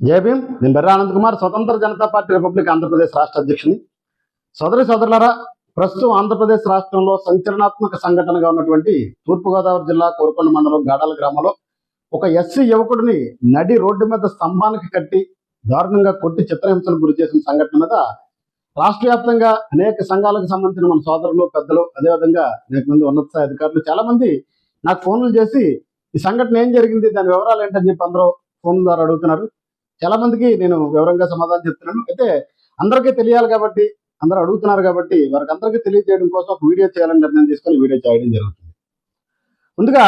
జై నేను బెర్ర ఆనంద్ కుమార్ స్వతంత్ర జనతా పార్టీ రిపబ్లిక్ ఆంధ్రప్రదేశ్ రాష్ట్ర అధ్యక్షుని. సోదరి సోదరులరా ప్రస్తుతం ఆంధ్రప్రదేశ్ రాష్ట్రంలో సంచలనాత్మక సంఘటనగా ఉన్నటువంటి తూర్పుగోదావరి జిల్లా కోరుకొండ మండలం గాడాల గ్రామంలో ఒక ఎస్సీ యువకుడిని నడి రోడ్డు మీద స్తంభానికి కట్టి దారుణంగా కొట్టి చిత్రహింసలకు గురి చేసిన సంఘటన మీద రాష్ట్ర వ్యాప్తంగా అనేక సంఘాలకు సంబంధించిన మన సోదరులు పెద్దలు అదేవిధంగా అనేక మంది ఉన్నత స్థాయి అధికారులు చాలా మంది నాకు ఫోన్లు చేసి ఈ సంఘటన ఏం జరిగింది? దాని వివరాలు ఏంటని చెప్పి అందరూ ఫోన్ ద్వారా అడుగుతున్నారు. చాలా మందికి నేను వివరంగా సమాధానం చెప్తున్నాను. అయితే అందరికీ తెలియాలి కాబట్టి అందరూ అడుగుతున్నారు కాబట్టి వారికి అందరికీ తెలియజేయడం కోసం ఒక వీడియో చేయాలని నిర్ణయం తీసుకొని వీడియో చేయడం జరుగుతుంది. ముందుగా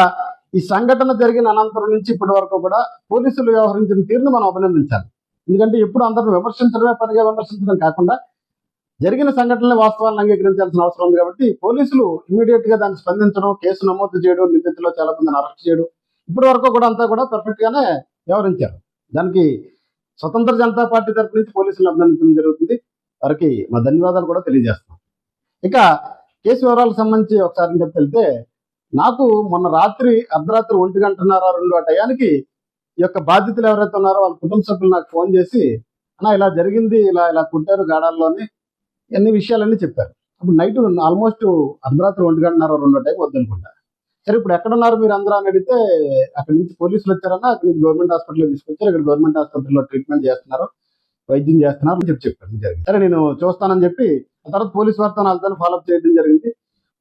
ఈ సంఘటన జరిగిన అనంతరం నుంచి ఇప్పటి వరకు కూడా పోలీసులు వ్యవహరించిన తీరును మనం అభినందించాలి. ఎందుకంటే ఎప్పుడు అందరిని విమర్శించడమే పనిగా విమర్శించడం కాకుండా జరిగిన సంఘటనల వాస్తవాలను అంగీకరించాల్సిన అవసరం ఉంది కాబట్టి పోలీసులు ఇమీడియట్గా దాన్ని స్పందించడం కేసు నమోదు చేయడం నిందితుల్లో చాలా మందిని అరెస్ట్ చేయడం ఇప్పటి వరకు కూడా అంతా కూడా పర్ఫెక్ట్ గానే వ్యవహరించారు. దానికి స్వతంత్ర జనతా పార్టీ తరఫు నుంచి పోలీసులను అభినందించడం జరుగుతుంది. వారికి మా ధన్యవాదాలు కూడా తెలియజేస్తాం ఇక కేసు వివరాలకు సంబంధించి ఒకసారి చెప్పి వెళ్తే నాకు మొన్న రాత్రి అర్ధరాత్రి ఒంటి గంటన్నర రెండు ఆ టయానికి ఈ యొక్క బాధితులు ఎవరైతే ఉన్నారో వాళ్ళ కుటుంబ సభ్యులు నాకు ఫోన్ చేసి అన్న ఇలా జరిగింది ఇలా ఇలా కుట్టారు గాడాల్లోని అన్ని విషయాలన్నీ చెప్పారు. అప్పుడు నైట్ ఆల్మోస్ట్ అర్ధరాత్రి ఒంటి గంటన్నర రెండు టైం వద్దనుకుంటా సరే ఇప్పుడు ఎక్కడున్నారు మీరు అందరూ అని అడిగితే అక్కడి నుంచి పోలీసులు వచ్చారన్న అక్కడి నుంచి గవర్నమెంట్ హాస్పిటల్ తీసుకొచ్చారు. ఇక్కడ గవర్నమెంట్ హాస్పిటల్లో ట్రీట్మెంట్ చేస్తున్నారు వైద్యం చేస్తున్నారు అని చెప్పి చెప్పారు. జరిగింది. సరే నేను చూస్తానని చెప్పి ఆ తర్వాత పోలీస్ వారితో వాళ్ళతో ఫాలోఅప్ చేయడం జరిగింది.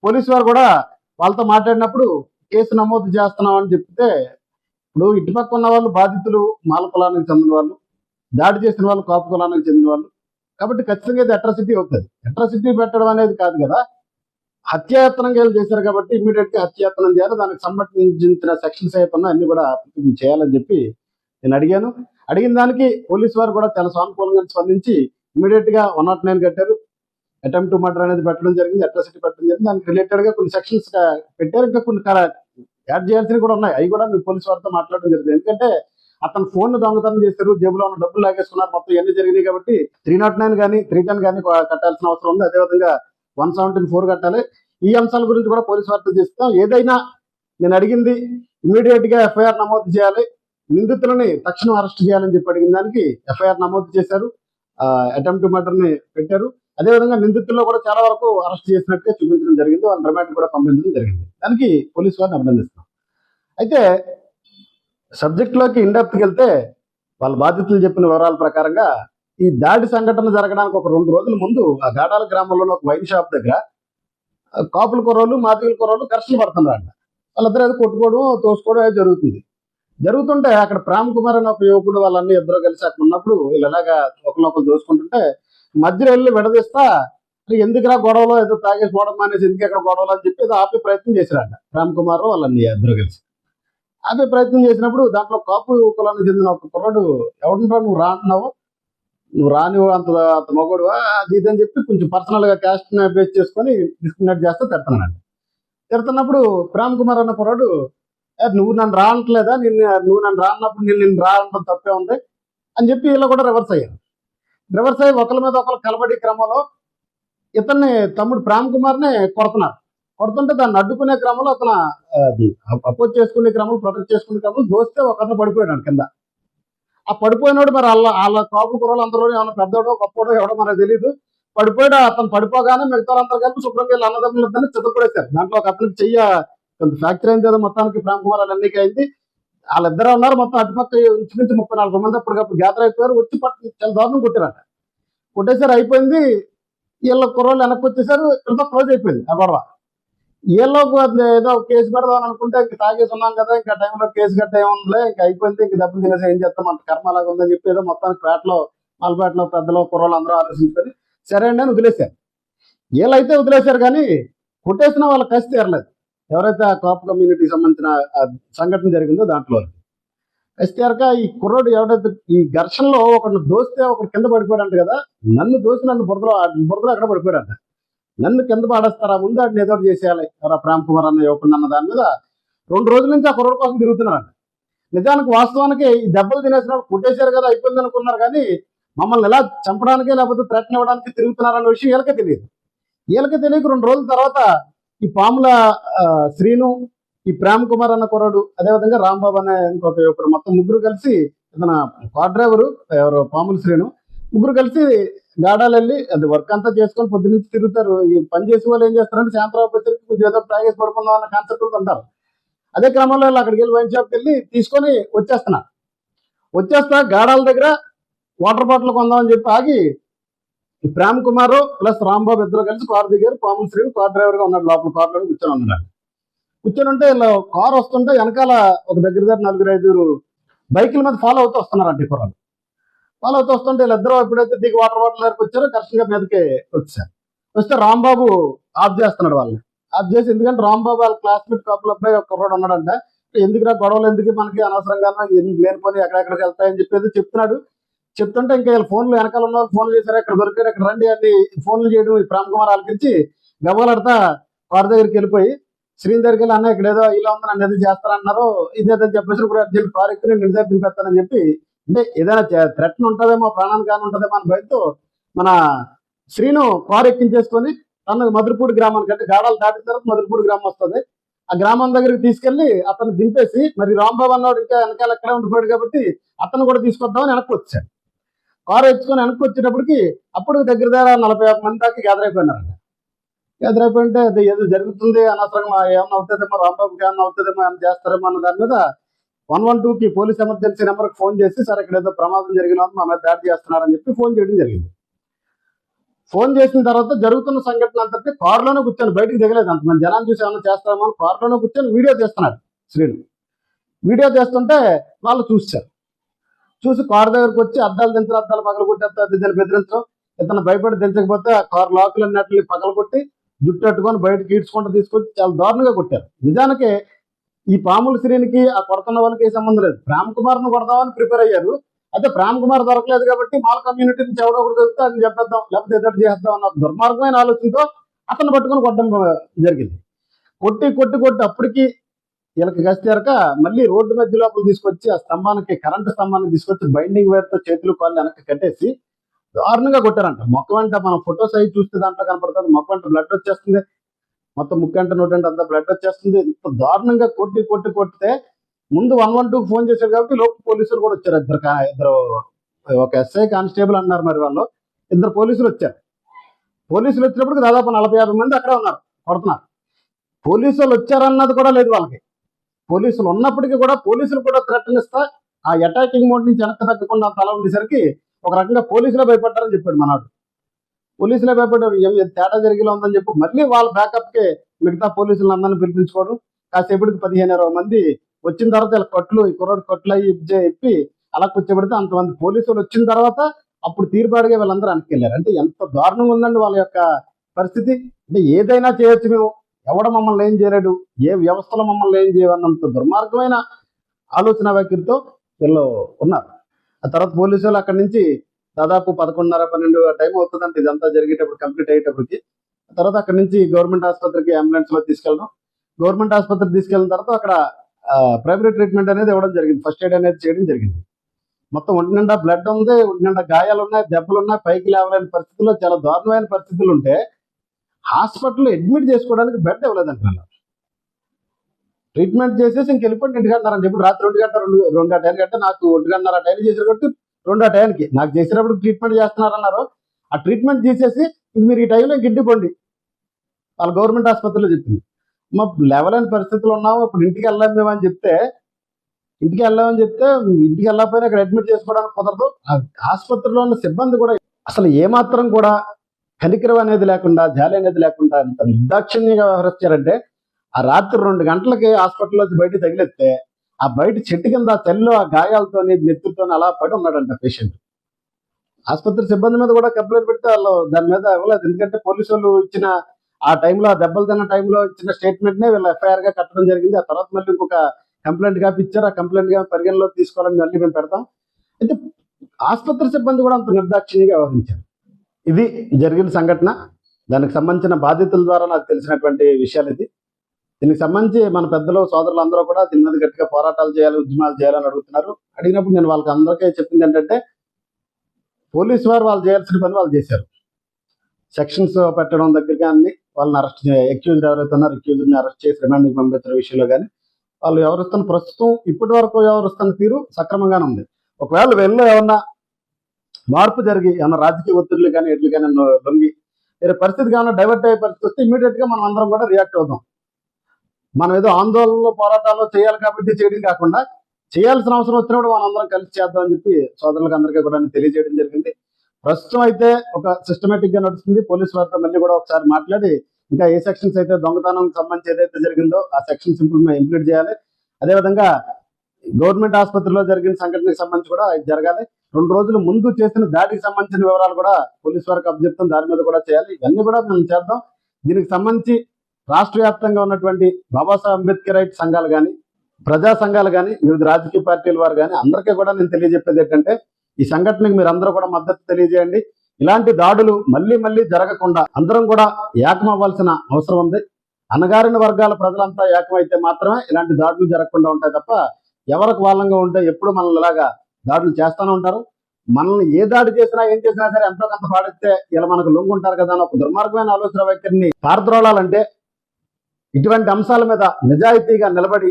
పోలీస్ వారు కూడా వాళ్ళతో మాట్లాడినప్పుడు కేసు నమోదు చేస్తున్నాం అని చెప్తే ఇప్పుడు ఇటుపక్క ఉన్న వాళ్ళు బాధితులు మాల కులానికి చెందిన వాళ్ళు దాడి చేసిన వాళ్ళు కాపు కులానికి చెందిన వాళ్ళు. కాబట్టి ఖచ్చితంగా ఇది అట్రాసిటీ అవుతుంది. అట్రాసిటీ పెట్టడం అనేది కాదు కదా. హత్యాయత్నంగా చేశారు కాబట్టి ఇమీడియట్గా హత్యాయత్నం చేయాలి. దానికి సంబంధించిన సెక్షన్స్ అయితే అన్ని కూడా చేయాలని చెప్పి నేను అడిగాను. అడిగిన దానికి పోలీస్ వారు కూడా చాలా సానుకూలంగా స్పందించి ఇమీడియట్గా వన్ నాట్ నైన్ కట్టారు. అటెంప్ట్ మర్డర్ అనేది పెట్టడం జరిగింది. అట్రాసిటీ పెట్టడం జరిగింది. దానికి రిలేటెడ్గా కొన్ని సెక్షన్స్ పెట్టారు. ఇంకా కొన్ని యాడ్ చేయాల్సినవి కూడా ఉన్నాయి. అవి కూడా మీ పోలీస్ వారితో మాట్లాడడం జరిగింది. ఎందుకంటే అతను ఫోన్ దొంగతనం చేశారు. జేబులో ఉన్న డబ్బులు లాగేసుకున్నారు. మొత్తం ఇవన్నీ జరిగినాయి కాబట్టి త్రీ నాట్ నైన్ కానీ త్రీ టెన్ కానీ కట్టాల్సిన అవసరం ఉంది. అదేవిధంగా వన్ సెవెంటీన్ ఫోర్ కట్టాలి. ఈ అంశాల గురించి కూడా పోలీస్ వార్త చేస్తాం ఏదైనా నేను అడిగింది ఇమీడియట్గా ఎఫ్ఐఆర్ నమోదు చేయాలి. నిందితులని తక్షణం అరెస్ట్ చేయాలని చెప్పి అడిగిన దానికి ఎఫ్ఐఆర్ నమోదు చేశారు. అటెంప్ట్ మర్డర్ని పెట్టారు. అదేవిధంగా నిందితుల్లో కూడా చాలా వరకు అరెస్ట్ చేసినట్టుగా చూపించడం జరిగింది. వాళ్ళ రిమాండ్ కూడా పంపించడం జరిగింది. దానికి పోలీస్ వారిని అభినందిస్తాం అయితే సబ్జెక్ట్లోకి ఇండెప్త్కి వెళ్తే వాళ్ళ బాధితులు చెప్పిన వివరాల ప్రకారంగా ఈ దాడి సంఘటన జరగడానికి ఒక రెండు రోజుల ముందు ఆ గాడాల గ్రామంలోని ఒక వైన్ షాప్ దగ్గర కాపుల కుర్రోళ్ళు మాదిగల కుర్రోళ్ళు ఘర్షణ పడుతున్నారంట. వాళ్ళిద్దరూ అది కొట్టుకోవడం తోసుకోవడం జరుగుతుంది. జరుగుతుంటే అక్కడ ప్రామ్ కుమార్ అనే ఒక యువకుడు వాళ్ళన్నీ ఇద్దరు కలిసి అక్కడ ఉన్నప్పుడు వీళ్ళు ఇలాగా ఒకరినొకరు దోసుకుంటుంటే మధ్యలో వెళ్ళి విడదీస్తా ఎందుకురా గొడవలో? ఏదో తాగేసి పోవడం మానేసి ఎందుకు ఎక్కడ గొడవలు? అని చెప్పి ఏదో ఆపే ప్రయత్నం చేశారంట ప్రేమ్ కుమార్ వాళ్ళని ఇద్దరు కలిసి. ఆపే ప్రయత్నం చేసినప్పుడు దాంట్లో కాపు కులానికి చెందిన ఒక కుర్రాడు ఎవడుంటా నువ్వు? రా అంటున్నావు? నువ్వు రాని అంత అంత మగోడు అది ఇది అని చెప్పి కొంచెం పర్సనల్గా క్యాస్ట్ బేస్ చేసుకొని డిస్క్రిమినేట్ చేస్తే తిడతానండి తిడుతున్నప్పుడు ప్రేమ్ కుమార్ అన్న పొరాడు నువ్వు నన్ను రానట్లేదా? నిన్ను నువ్వు నన్ను రానప్పుడు నేను నిన్ను రానడం తప్పే ఉంది అని చెప్పి వీళ్ళు కూడా రివర్స్ అయ్యారు. రివర్స్ అయ్యి ఒకరి మీద ఒకరు కలబడి క్రమంలో ఇతన్ని తమ్ముడు ప్రేమ్ కుమార్ని కొడుతున్నారు. కొడుతుంటే దాన్ని అడ్డుకునే క్రమంలో అతను అపోజ్ చేసుకునే క్రమంలో ప్రొటెక్ట్ చేసుకునే క్రమంలో దోస్తే ఒకరిని పడిపోయాడు కింద. ఆ పడిపోయినాడు మరి వాళ్ళ వాళ్ళ కాపు కుర్రలు అందరూ ఏమైనా పెద్దోడో గొప్పోడో ఎవడో మనకు తెలియదు పడిపోయాడు అతను పడిపోగానే మిగతా అందరూ కలిపి శుభ్రంగా వీళ్ళ అన్నదమ్ములు ఇద్దరిని చిత్తపడేశారు దాంట్లో ఒక అతనికి చెయ్య కొంత ఫ్యాక్చర్ అయింది కదా మొత్తానికి ప్రేమ్ కుమార్ వాళ్ళ ఎన్నిక అయింది. వాళ్ళిద్దరు ఉన్నారు మొత్తం అటుపక్క ఇంచుమించు ముప్పై నలభై మంది అప్పటికప్పుడు గ్యాదర్ అయిపోయారు. వచ్చి పట్టు చాలా దారుణం కొట్టారట. కొట్టేసారు అయిపోయింది. వీళ్ళ కుర్రోళ్ళు వెనక్కి వచ్చేసారు ఇంత క్లోజ్ అయిపోయింది ఆ గొడవ. వీళ్ళకు ఏదో కేసు పెడదాం అనుకుంటే తాగేసి ఉన్నాం కదా ఇంకా టైంలో కేసు కట్ట ఏముందిలే ఇంకా అయిపోయింది ఇంక దెబ్బలు తినేసి ఏం చేస్తాం అంత కర్మ అలాగా ఉందని చెప్పి ఏదో మొత్తానికి పేటలో మలపేటలో పెద్దలో కుర్రలు అందరూ ఆలోచించుకొని సరే అండి అని వదిలేశారు. వీళ్ళైతే వదిలేశారు కానీ కొట్టేసిన వాళ్ళ కసి తీరలేదు. ఎవరైతే ఆ కాపు కమ్యూనిటీకి సంబంధించిన సంఘటన జరిగిందో దాంట్లో కసి తీరక ఈ కుర్రోడు ఎవరైతే ఈ ఘర్షణలో ఒకడు దోస్తే ఒకడు కింద పడిపోయాడంట కదా నన్ను దోసి నన్ను బురదలో బురదలో అక్కడ పడిపోయాడంట. నన్ను కింద పాడేస్తారా? ముందు వాడిని ఏదో చేసేయాలి. ఎవరా ప్రేమ్ కుమార్ అన్న యువకుడు అన్న దాని మీద రెండు రోజుల నుంచి ఆ కుర్రోడు కోసం తిరుగుతున్నారంట. నిజానికి వాస్తవానికి ఈ దెబ్బలు తినేసిన వాళ్ళు కొట్టేశారు కదా అయిపోయింది అనుకున్నారు కానీ మమ్మల్ని ఎలా చంపడానికి లేకపోతే థ్రెట్ ఇవ్వడానికి తిరుగుతున్నారన్న విషయం వీళ్ళకే తెలియదు. వీళ్ళకి తెలియక రెండు రోజుల తర్వాత ఈ పాముల ఆ, శ్రీను ఈ ప్రేమ్ కుమార్ అన్న కుర్రాడు అదేవిధంగా రాంబాబు అనే ఇంకొక యువకుడు మొత్తం ముగ్గురు కలిసి ఇతను కార్ డ్రైవరు ఎవరు పాముల శ్రీను ముగ్గురు కలిసి గాడాలు వెళ్ళి అది వర్క్ అంతా చేసుకొని పొద్దు నుంచి తిరుగుతారు. ఈ పని చేసే వాళ్ళు ఏం చేస్తారంటే సాయంత్రం వచ్చేసరికి కొంచెం ఏదో తాగేసి పడుకుందాం అన్న కాన్సెప్ట్ ఉంటారు అదే క్రమంలో వీళ్ళు అక్కడికి వెళ్ళి వైన్ షాప్కి వెళ్ళి తీసుకొని వచ్చేస్తున్నా. వచ్చేస్తా గాడాల దగ్గర వాటర్ బాటిల్ కొందామని చెప్పి ఆగి ఈ ప్రేమ్ కుమార్ ప్లస్ రాంబాబు ఇద్దరు కలిసి కార్ దిగారు. పాముల శ్రీ కార్ డ్రైవర్గా ఉన్నాడు. లోపల కార్లో కూర్చొని ఉన్నాడు. కూర్చొని ఉంటే ఇలా కార్ వస్తుంటే వెనకాల ఒక దగ్గర దగ్గర నలుగురు ఐదుగురు బైకుల మీద ఫాలో అవుతూ వస్తున్నారంట ఈ కుర్రాలు ఫాలో అవుతూ వస్తుంటే వీళ్ళిద్దరూ ఎప్పుడైతే దిగి వాటర్ బాటిల్ దగ్గరికి వచ్చారో కరెక్ట్గా మీదకి వచ్చారు. వస్తే రాంబాబు ఆఫ్ చేస్తున్నాడు వాళ్ళని. ఆఫ్ చేసి ఎందుకంటే రాంబాబు వాళ్ళ క్లాస్మేట్ కాపుల అబ్బాయి ఒక కుర్రాడు ఉన్నాడంట. ఎందుకురా గొడవలు ఎందుకు మనకి అనవసరంగా ఎందుకు ఎక్కడెక్కడికి వెళ్తాయని చెప్పేది చెప్తున్నాడు. చెప్తుంటే ఇంకా వీళ్ళ ఫోన్లు వెనకాల ఉన్న వాళ్ళు ఫోన్లు చేశారు ఇక్కడ దొరికారు ఇక్కడ రండి అని ఫోన్లు చేయడం ఈ ప్రేమ్ కుమార్ ఆలకించి గవ్వలాడతా వారి దగ్గరికి వెళ్ళిపోయి శ్రీని దగ్గరికి వెళ్ళి అన్న ఇక్కడ ఏదో ఇలా ఉంది నన్ను ఏదో చేస్తారన్నారు ఇదేదో చెప్పేసి ఇప్పుడు అర్జెంట్ కార్ నేను ఇంటి దగ్గర దింపేస్తానని చెప్పి అంటే ఏదైనా థ్రెట్న్ ఉంటుందేమో ప్రాణానికి కానీ ఉంటుందేమో అని భయంతో మన శ్రీను కార్ ఎక్కించేసుకొని తన మధురపూడి గ్రామానికి అంటే గాడాలు దాటిన తర్వాత మధురపూడి గ్రామం వస్తుంది. ఆ గ్రామం దగ్గరికి తీసుకెళ్ళి అతను దింపేసి మరి రాంబాబు అన్నాడు ఇంకా వెనకాల ఎక్కడే ఉండిపోయాడు కాబట్టి అతను కూడా తీసుకొద్దామని వెనక్కి వచ్చాడు. కారు ఎత్తుకొని వెనక్కి వచ్చేటప్పటికి అప్పుడు దగ్గర దగ్గర నలభై మంది దాకా గ్యాదర్ అయిపోయినారంట. గ్యాదర్ అయిపోయింటే అది ఏదో జరుగుతుంది అనవసరంగా ఏమన్నా అవుతుందేమో రాంబాబుకి ఏమన్నా అవుతుందేమో ఏమన్నా చేస్తారేమో అన్న దాని మీద వన్ వన్కి పోలీస్ ఎమర్జెన్సీ నెంబర్కి ఫోన్ చేసి సరే ఇక్కడ ఏదో ప్రమాదం జరిగిన మా మీద దాడి చేస్తున్నారని చెప్పి ఫోన్ చేయడం జరిగింది. ఫోన్ చేసిన తర్వాత జరుగుతున్న సంఘటన అంతటి కారులోనే కూర్చొని బయటకు దిగలేదు అంతమంది జనాన్ని చూసి ఏమన్నా చేస్తామో అని కారులోనే కూర్చొని వీడియో చేస్తున్నారు శ్రీను. వీడియో చేస్తుంటే వాళ్ళు చూశారు. చూసి కారు దగ్గరకు వచ్చి అద్దాలు దించడం అద్దాలు పగల కొట్టేస్తారు ఇద్దరు బెదిరించడం ఇతను భయపడి దించకపోతే కారు లాకులు అన్నట్లు పగల కొట్టి జుట్టు పెట్టుకొని బయటకి ఈడ్చుకుంటూ తీసుకొచ్చి చాలా దారుణంగా కొట్టారు. నిజానికి ఈ పాముల శ్రేణికి ఆ కొడుతున్న వాళ్ళకి ఏ సంబంధం లేదు. ప్రేమ్ కుమార్ను కొడదామని ప్రిపేర్ అయ్యారు. అయితే ప్రేమ్ కుమార్ దొరకలేదు కాబట్టి మాల కమ్యూనిటీ నుంచి ఎవడో ఒకటి దొరికితే అది చెప్పేద్దాం లేకపోతే ఎదురు చేద్దాం అన్న దుర్మార్గమైన ఆలోచనతో అతను పట్టుకొని కొట్టడం జరిగింది. కొట్టి కొట్టి కొట్టి అప్పటికి వీళ్ళకి గస్తేరక మళ్ళీ రోడ్డు మధ్య లోపల తీసుకొచ్చి ఆ స్తంభానికి కరెంటు స్తంభానికి తీసుకొచ్చి బైండింగ్ వైర్తో చేతులు కాళ్ళు వెనక్కి కట్టేసి దారుణంగా కొట్టారంట. మొక్క వెంట మనం ఫొటోస్ అవి చూస్తే దాంట్లో కనపడుతుంది. మొక్క వెంట బ్లడ్ వచ్చేస్తుంది. మొత్తం ముక్కంట నోటంట అంతా బ్లడ్ వచ్చేస్తుంది. ఇంత దారుణంగా కొట్టి కొట్టి కొట్టితే ముందు వన్ వన్ టూ ఫోన్ చేశారు కాబట్టి లోపు పోలీసులు కూడా వచ్చారు. ఇద్దరు ఇద్దరు ఒక ఎస్ఐ కానిస్టేబుల్ అన్నారు మరి వాళ్ళు. ఇద్దరు పోలీసులు వచ్చారు. పోలీసులు వచ్చినప్పుడు దాదాపు నలభై యాభై మంది అక్కడే ఉన్నారు కొడుతున్నారు పోలీసులు వచ్చారన్నది కూడా లేదు వాళ్ళకి. పోలీసులు ఉన్నప్పటికీ కూడా పోలీసులు కూడా థ్రెటనిస్తా ఆ అటాకింగ్ మోడ్ నుంచి వెనక్కి తగ్గకుండా తల ఉండేసరికి ఒక రకంగా పోలీసులే భయపడ్డారని చెప్పాడు మనవాడు. పోలీసులే భయపడ్డారు. ఏం తేడా జరిగేలా ఉందని చెప్పి మళ్ళీ వాళ్ళ బ్యాకప్కి మిగతా పోలీసులు అందరిని పిలిపించుకోవడం. కాసేపటికి పదిహేను ఇరవై మంది వచ్చిన తర్వాత ఇలా కొట్లు ఈ కుర్రాడు కొట్లు అయ్యి చెప్పి అలా కూర్చోబెడితే అంతమంది పోలీసులు వచ్చిన తర్వాత అప్పుడు తీరుబాటుగా వీళ్ళందరూ వెనక్కి అంటే ఎంత దారుణంగా ఉందండి వాళ్ళ యొక్క పరిస్థితి. అంటే ఏదైనా చేయొచ్చు మేము. ఎవడ మమ్మల్ని ఏం చేయలేడు. ఏ వ్యవస్థలో మమ్మల్ని ఏం చేయవన్నంత దుర్మార్గమైన ఆలోచన వైఖరితో వీళ్ళు ఉన్నారు. ఆ తర్వాత పోలీసు అక్కడి నుంచి దాదాపు పదకొండున్నర పన్నెండు టైం అవుతుందంటే ఇదంతా జరిగేటప్పుడు కంప్లీట్ అయ్యేటప్పటికి. తర్వాత అక్కడ నుంచి గవర్నమెంట్ ఆసుపత్రికి అంబులెన్స్లో తీసుకెళ్ళడం. గవర్నమెంట్ ఆసుపత్రి తీసుకెళ్ళిన తర్వాత అక్కడ ప్రైమరీ ట్రీట్మెంట్ అనేది ఇవ్వడం జరిగింది. ఫస్ట్ ఎయిడ్ అనేది చేయడం జరిగింది. మొత్తం ఒంటి నిండా బ్లడ్ ఉంది ఒంటి నిండా గాయాలు ఉన్నాయి దెబ్బలు ఉన్నాయి పైకి లేవలేని పరిస్థితుల్లో చాలా దారుణమైన పరిస్థితులు ఉంటే హాస్పిటల్లో అడ్మిట్ చేసుకోవడానికి బెడ్ ఇవ్వలేదంట ట్రీట్మెంట్ చేసేసి ఇంక వెళ్ళిపోయి ఇంటికి అంటారని చెప్పి రాత్రి రెండు గంట రెండు రెండు గంట గంట నాకు ఒంటి గంటన్నర టైం చేసారు కాబట్టి రెండో టైంకి. నాకు చేసినప్పుడు ట్రీట్మెంట్ చేస్తున్నారన్నారు. ఆ ట్రీట్మెంట్ చేసేసి మీరు ఈ టైంలో ఇంక వాళ్ళ గవర్నమెంట్ ఆసుపత్రిలో చెప్పింది. మా లేవలేని పరిస్థితులు ఉన్నాము. ఇప్పుడు ఇంటికి వెళ్ళాం మేము అని చెప్తే ఇంటికి వెళ్ళామని చెప్తే ఇంటికి వెళ్ళకపోయినా ఇక్కడ అడ్మిట్ చేసుకోవడానికి కుదరదు. ఆ ఆసుపత్రిలో ఉన్న సిబ్బంది కూడా అసలు ఏమాత్రం కూడా కనికరం అనేది లేకుండా జాలి అనేది లేకుండా ఎంత నిర్దాక్షిణ్యంగా వ్యవహరిస్తారంటే ఆ రాత్రి రెండు గంటలకి హాస్పిటల్లో బయట తగిలిస్తే ఆ బయట చెట్టు కింద ఆ ఆ గాయాలతో నెత్తుతో అలా పడి ఉన్నాడంట పేషెంట్. ఆసుపత్రి సిబ్బంది మీద కూడా కంప్లైంట్ పెడితే వాళ్ళు దాని మీద ఇవ్వలేదు. ఎందుకంటే పోలీసు వాళ్ళు ఇచ్చిన ఆ టైంలో ఆ దెబ్బలు తిన్న టైంలో ఇచ్చిన స్టేట్మెంట్ నే వీళ్ళు ఎఫ్ఐఆర్గా కట్టడం జరిగింది. ఆ తర్వాత మళ్ళీ ఇంకొక కంప్లైంట్ కాపీ ఇచ్చారు. ఆ కంప్లైంట్ కాపీ పరిగణలో తీసుకోవాలని మళ్ళీ మేము పెడతాం. అయితే ఆసుపత్రి సిబ్బంది కూడా అంత నిర్దాక్షిణ్యంగా వ్యవహరించారు. ఇది జరిగిన సంఘటన. దానికి సంబంధించిన బాధ్యతల ద్వారా నాకు తెలిసినటువంటి విషయాలు ఇది. దీనికి సంబంధించి మన పెద్దలు సోదరులు అందరూ కూడా దీని మీద గట్టిగా పోరాటాలు చేయాలి ఉద్యమాలు చేయాలని అడుగుతున్నారు. అడిగినప్పుడు నేను వాళ్ళకి అందరికీ చెప్పింది ఏంటంటే పోలీసు వారు వాళ్ళు చేయాల్సిన పని వాళ్ళు చేశారు. సెక్షన్స్ పెట్టడం దగ్గర కానీ వాళ్ళని అరెస్ట్ ఎక్యూజ్డ్ ఎవరైతే ఉన్నారో ఎక్యూజ్డ్ని అరెస్ట్ చేసి రిమాండ్కి పంపించిన విషయంలో కానీ వాళ్ళు వ్యవహరిస్తున్న ప్రస్తుతం ఇప్పటి వరకు వ్యవహరిస్తున్న తీరు సక్రమంగానే ఉంది. ఒకవేళ వెళ్ళి ఏమన్నా మార్పు జరిగి ఏమన్నా రాజకీయ ఒత్తిడిలు కానీ ఎట్లు కానీ లొంగి వేరే పరిస్థితి కానీ డైవర్ట్ అయ్యే పరిస్థితి వస్తే ఇమీడియట్గా మనం అందరం కూడా రియాక్ట్ అవుదాం. మనం ఏదో ఆందోళనలో పోరాటాలు చేయాలి కాబట్టి చేయడం కాకుండా చేయాల్సిన అవసరం వచ్చినప్పుడు మనం అందరం కలిసి చేద్దాం అని చెప్పి సోదరులకు అందరికీ కూడా తెలియజేయడం జరిగింది. ప్రస్తుతం అయితే ఒక సిస్టమేటిక్గా నడుస్తుంది. పోలీసు వారితో మళ్ళీ కూడా ఒకసారి మాట్లాడి ఇంకా ఏ సెక్షన్స్ అయితే దొంగతనం సంబంధించి ఏదైతే జరిగిందో ఆ సెక్షన్స్ ఇంప్లిమెంట్ చేయాలి. అదేవిధంగా గవర్నమెంట్ ఆసుపత్రిలో జరిగిన సంఘటనకు సంబంధించి కూడా ఇది జరగాలి. రెండు రోజుల ముందు చేసిన దాడికి సంబంధించిన వివరాలు కూడా పోలీసు వారికి అభ్యర్థం దాని మీద కూడా చేయాలి. ఇవన్నీ కూడా మేము చేద్దాం. దీనికి సంబంధించి రాష్ట్ర వ్యాప్తంగా ఉన్నటువంటి బాబాసాహెబ్ అంబేద్కర్ రైట్ సంఘాలు కానీ ప్రజా సంఘాలు కానీ వివిధ రాజకీయ పార్టీల వారు కానీ అందరికీ కూడా నేను తెలియజెప్పేది ఏంటంటే ఈ సంఘటనకి మీరు అందరూ కూడా మద్దతు తెలియజేయండి. ఇలాంటి దాడులు మళ్ళీ మళ్ళీ జరగకుండా అందరం కూడా ఏకమవ్వాల్సిన అవసరం ఉంది. అణగారిన వర్గాల ప్రజలంతా ఏకమైతే మాత్రమే ఇలాంటి దాడులు జరగకుండా ఉంటాయి తప్ప ఎవరికి వాళ్ళంగా ఉంటే ఎప్పుడు మనల్ని ఇలాగా దాడులు చేస్తూనే ఉంటారు. మనల్ని ఏ దాడి చేసినా ఏం చేసినా సరే ఎంతో కొంత పాడిస్తే ఇలా మనకు లొంగుంటారు కదా అని ఒక దుర్మార్గమైన ఆలోచన వైఖరిని పారద్రోళాలంటే ఇటువంటి అంశాల మీద నిజాయితీగా నిలబడి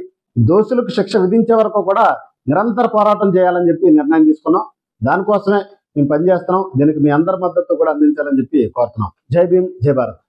దోషులకు శిక్ష విధించే వరకు కూడా నిరంతర పోరాటం చేయాలని చెప్పి నిర్ణయం తీసుకున్నాం. దానికోసమే మేము పనిచేస్తున్నాం. దీనికి మీ అందరి మద్దతు కూడా అందించాలని చెప్పి కోరుతున్నాం. జై భీమ్ జై భారత్.